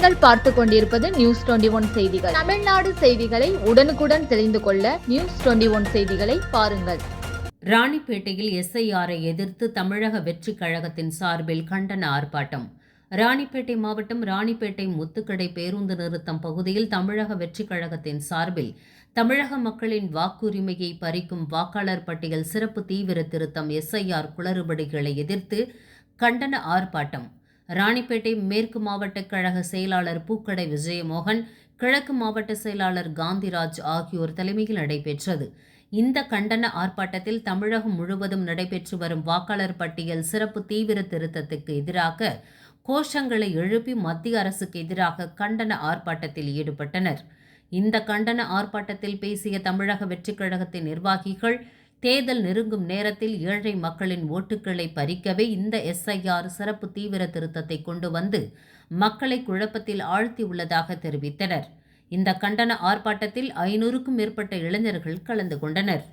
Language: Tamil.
பார்த்து கொண்டிருப்பது நியூஸ் டுவெண்டி ஒன் செய்திகள். தமிழ்நாடு செய்திகளை உடனுக்குடன் தெரிந்து கொள்ள நியூஸ் டுவெண்டி ஒன் செய்திகளை பாருங்கள். ராணிப்பேட்டையில் எஸ்ஐஆரை எதிர்த்து தமிழக வெற்றிக் கழகத்தின் சார்பில் கண்டன ஆர்ப்பாட்டம். ராணிப்பேட்டை மாவட்டம் ராணிப்பேட்டை முத்துக்கடை பேருந்து நிறுத்தம் பகுதியில் தமிழக வெற்றிக் கழகத்தின் சார்பில் தமிழக மக்களின் வாக்குரிமையை பறிக்கும் வாக்காளர் பட்டியல் சிறப்பு தீவிர திருத்தம் எஸ்ஐஆர் குளறுபடிகளை எதிர்த்து கண்டன ஆர்ப்பாட்டம். ராணிப்பேட்டை மேற்கு மாவட்ட கழக செயலாளர் பூக்கடை விஜயமோகன் கிழக்கு மாவட்ட செயலாளர் காந்திராஜ் ஆகியோர் தலைமையில் நடைபெற்றது. இந்த கண்டன ஆர்ப்பாட்டத்தில் தமிழகம் முழுவதும் நடைபெற்று வரும் வாக்காளர் பட்டியல் சிறப்பு தீவிர திருத்தத்துக்கு எதிராக கோஷங்களை எழுப்பி மத்திய அரசுக்கு எதிராக கண்டன ஆர்ப்பாட்டத்தில் ஈடுபட்டனர். இந்த கண்டன ஆர்ப்பாட்டத்தில் பேசிய தமிழக வெற்றிக் கழகத்தின் நிர்வாகிகள் தேர்தல் நெருங்கும் நேரத்தில் ஏழை மக்களின் ஓட்டுக்களை பறிக்கவே இந்த எஸ்ஐஆர் சிறப்பு தீவிர திருத்தத்தை கொண்டு வந்து மக்களை குழப்பத்தில் ஆழ்த்தியுள்ளதாக தெரிவித்தனர். இந்த கண்டன ஆர்ப்பாட்டத்தில் ஐநூறுக்கும் மேற்பட்ட இளைஞர்கள் கலந்து கொண்டனர்.